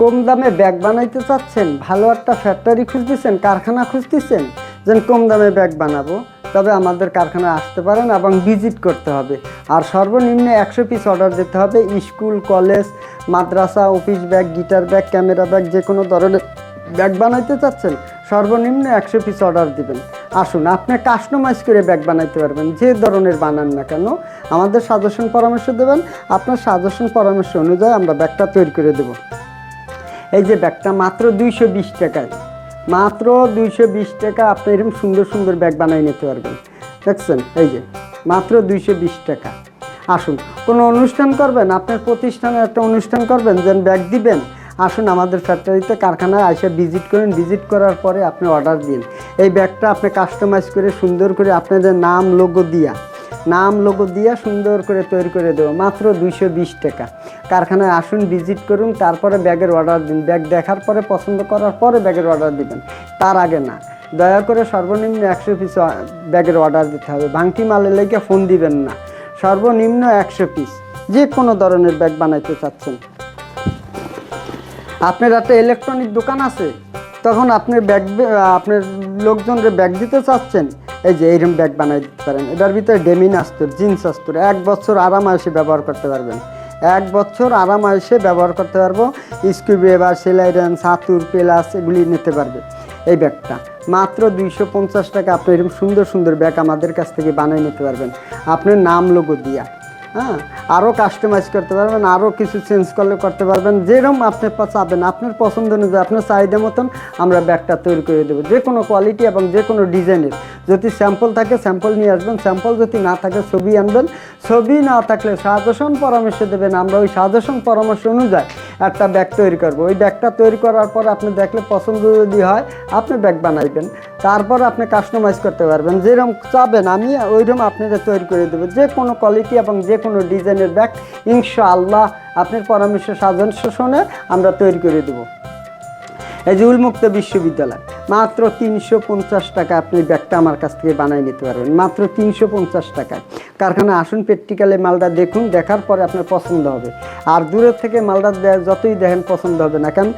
কম দামে ব্যাগ বানাইতে চাচ্ছেন, ভালো একটা ফ্যাক্টরি খুঁজতেছেন, কারখানা খুঁজতেছেন, যেন কম দামে ব্যাগ বানাবো, তবে আমাদের কারখানায় আসতে পারেন এবং ভিজিট করতে হবে। আর সর্বনিম্ন একশো পিস অর্ডার দিতে হবে, স্কুল কলেজ মাদ্রাসা office bag guitar bag camera bag যে কোনো ধরনের ব্যাগ বানাইতে চাচ্ছেন, সর্বনিম্ন একশো পিস অর্ডার দিবেন। আসুন, আপনি কাস্টমাইজ করে ব্যাগ বানাইতে পারবেন, যে ধরনের বানান না কেন, আমাদের সাজেশন পরামর্শ দেবেন, আপনার সাজেশন পরামর্শ অনুযায়ী আমরা ব্যাগটা তৈরি করে দেবো। এই যে ব্যাগটা মাত্র দুইশো বিশ টাকায়। মাত্র দুইশো বিশ টাকা আপনি এরকম সুন্দর সুন্দর ব্যাগ বানিয়ে নিতে পারবেন। দেখছেন? এই যে, মাত্র দুইশো বিশ টাকা। আসুন, কোনো অনুষ্ঠান করবেন? আপনার প্রতিষ্ঠানে একটা অনুষ্ঠান করবেন, যেন ব্যাগ দিবেন? আসুন আমাদের ফ্যাক্টরিতে কারখানায় এসে ভিজিট করেন। ভিজিট করার পরে আপনি অর্ডার দিন। এই ব্যাগটা আপনি কাস্টমাইজ করে সুন্দর করে আপনাদের নাম, লোগো দিয়া নাম লোগো দিয়ে সুন্দর করে তৈরি করে দেবো, মাত্র দুইশো বিশ টাকা। কারখানায় আসুন ভিজিট করুন, তারপরে ব্যাগের অর্ডার দিন। ব্যাগ দেখার পরে, পছন্দ করার পরে ব্যাগের অর্ডার দিবেন। তার আগে না, দয়া করে সর্বনিম্ন একশো পিস ব্যাগের অর্ডার দিতে হবে। ভাঙটি মালের লেগে ফোন দিবেন না। সর্বনিম্ন একশো পিস যে কোনো ধরনের ব্যাগ বানাইতে চাচ্ছেন। আপনার একটা ইলেকট্রনিক দোকান আছে, তখন আপনার ব্যাগ, আপনার লোকজনকে ব্যাগ দিতে চাচ্ছেন এই যে এইরকম ব্যাগ বানাই দিতে পারেন। এটার ভিতরে ডেমিন আস্তুর, জিন্স আস্তুর, এক বছর আরামায়েসে ব্যবহার করতে পারবেন। এক বছর আরামায়েসে ব্যবহার করতে পারব। স্কুবি এবার সেলাইডেন সাতুর, পেলাস এগুলি নিতে পারবে এই ব্যাগটা মাত্র দুইশো পঞ্চাশ টাকা আপনি এরকম সুন্দর সুন্দর ব্যাগ আমাদের কাছ থেকে বানিয়ে নিতে পারবেন। আপনার নাম, লোগো দিয়া হ্যাঁ? আরও কাস্টমাইজ করতে পারবেন আরও কিছু চেঞ্জ করলে করতে পারবেন। যেরকম আপনি চাবেন, আপনার পছন্দ অনুযায়ী, আপনার চাহিদা মতন আমরা ব্যাগটা তৈরি করে দেবো। যে কোনো কোয়ালিটি এবং যে কোনো ডিজাইনের যদি স্যাম্পল থাকে, স্যাম্পল নিয়ে আসবেন। স্যাম্পল যদি না থাকে, ছবি আনবেন। ছবি না থাকলে সাজেশন পরামর্শ দেবেন। আমরা ওই সাজেশন পরামর্শ অনুযায়ী একটা ব্যাগ তৈরি করব। ওই ব্যাগটা তৈরি করার পর আপনি দেখলে পছন্দ যদি হয়, আপনি ব্যাগ বানাইবেন। তারপর আপনি কাস্টমাইজ করতে পারবেন। যেরকম চাবেন, আমি ওইরকম আপনাদের তৈরি করে দেবো। যে কোনো কোয়ালিটি এবং যে কোনো ডিজাইনের ব্যাগ, ইনশাআল্লাহ আপনার পরামর্শ সাজন শোষণে আমরা তৈরি করে দেবো। এই যে উন্মুক্ত বিশ্ববিদ্যালয়। মাত্র তিনশো পঞ্চাশ টাকা আপনি ব্যাগটা আমার কাছ থেকে বানিয়ে নিতে পারবেন। মাত্র তিনশো পঞ্চাশ টাকায় কারখানা আসুন, প্র্যাকটিক্যালে মালটা দেখুন, দেখার পরে আপনার পছন্দ হবে। আর দূরের থেকে মালটা যতই দেখেন, পছন্দ হবে না। কারণ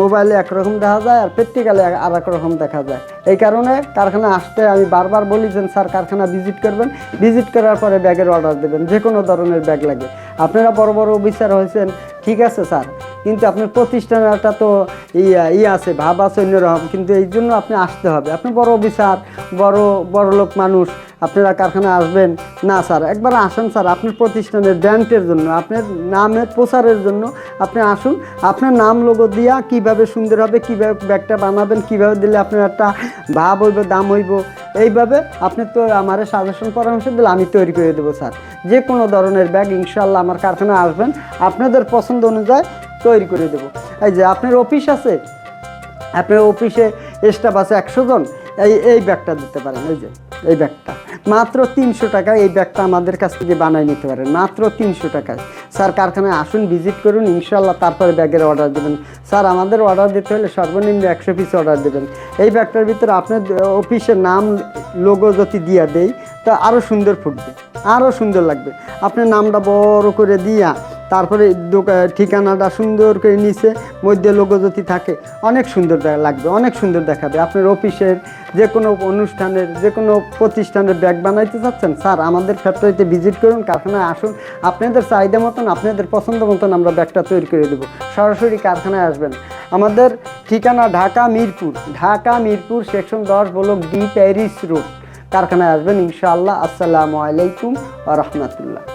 মোবাইলে একরকম দেখা যায় আর প্র্যাকটিক্যালে আর রকম দেখা যায়। এই কারণে কারখানা আসতে আমি বারবার বলি যে, স্যার, কারখানা ভিজিট করবেন। ভিজিট করার পরে ব্যাগের অর্ডার দেবেন। যে কোনো ধরনের ব্যাগ লাগে। আপনারা বড় বড় অফিসার হয়েছেন। ঠিক আছে, স্যার। কিন্তু আপনার প্রতিষ্ঠানের একটা তো ইয়া ই আছে, ভাব আছে অন্যরকম। কিন্তু এই জন্য আপনি আসতে হবে। আপনি বড় অফিসার, বড় বড় লোক মানুষ, আপনারা কারখানা আসবেন? না স্যার, একবার আসেন স্যার, আপনার প্রতিষ্ঠানের ব্র্যান্ডের জন্য, আপনার নামের প্রচারের জন্য আপনি আসুন। আপনার নাম লোগো দিয়া কীভাবে সুন্দর হবে, কীভাবে ব্যাগটা বানাবেন, কীভাবে দিলে আপনার একটা ভাব হইব, দাম হইব, এইভাবে আপনি তো আমার সাজেশন পরামর্শ দিলে আমি তৈরি করে দেবো স্যার। যে কোনো ধরনের ব্যাগ ইনশাল্লাহ আমার কারখানায় আসবেন। আপনাদের পছন্দ অনুযায়ী তৈরি করে দেবো। এই যে আপনার অফিস আছে, আপনার অফিসে স্টাফ আছে একশো জন, এই এই ব্যাগটা দিতে পারেন, এই যে, এই ব্যাগটা। মাত্র তিনশো টাকায় এই ব্যাগটা আমাদের কাছ থেকে বানিয়ে নিতে পারেন, মাত্র তিনশো টাকায়। স্যার, কারখানায় আসুন ভিজিট করুন ইনশাল্লাহ তারপরে ব্যাগের অর্ডার দেবেন। স্যার, আমাদের অর্ডার দিতে হলে সর্বনিম্ন একশো পিস অর্ডার দেবেন। এই ব্যাগটার ভিতরে আপনার অফিসের নাম লোগো যদি দিয়া দেই, তা আরও সুন্দর ফুটবে আরও সুন্দর লাগবে। আপনার নামটা বড় করে দিয়া তারপরে ঠিকানাটা সুন্দর করে নিচে মধ্যে লোগো যদি থাকে, অনেক সুন্দর লাগবে, অনেক সুন্দর দেখাবে। আপনার অফিসের যে কোনো অনুষ্ঠানের, যে কোনো প্রতিষ্ঠানের ব্যাগ বানাইতে চাচ্ছেন, স্যার, আমাদের ফ্যাক্টরিতে ভিজিট করুন, কারখানায় আসুন। আপনাদের চাহিদা মতন, আপনাদের পছন্দ মতন আমরা ব্যাগটা তৈরি করে দেবো। সরাসরি কারখানায় আসবেন। আমাদের ঠিকানা ঢাকা মিরপুর। ঢাকা মিরপুর, সেকশন দশ, ব্লক ডি, প্যারিস রোড। কারখানায় আসবেন, ইনশাআল্লাহ। আসসালামু আলাইকুম আ রহমতুল্লাহ।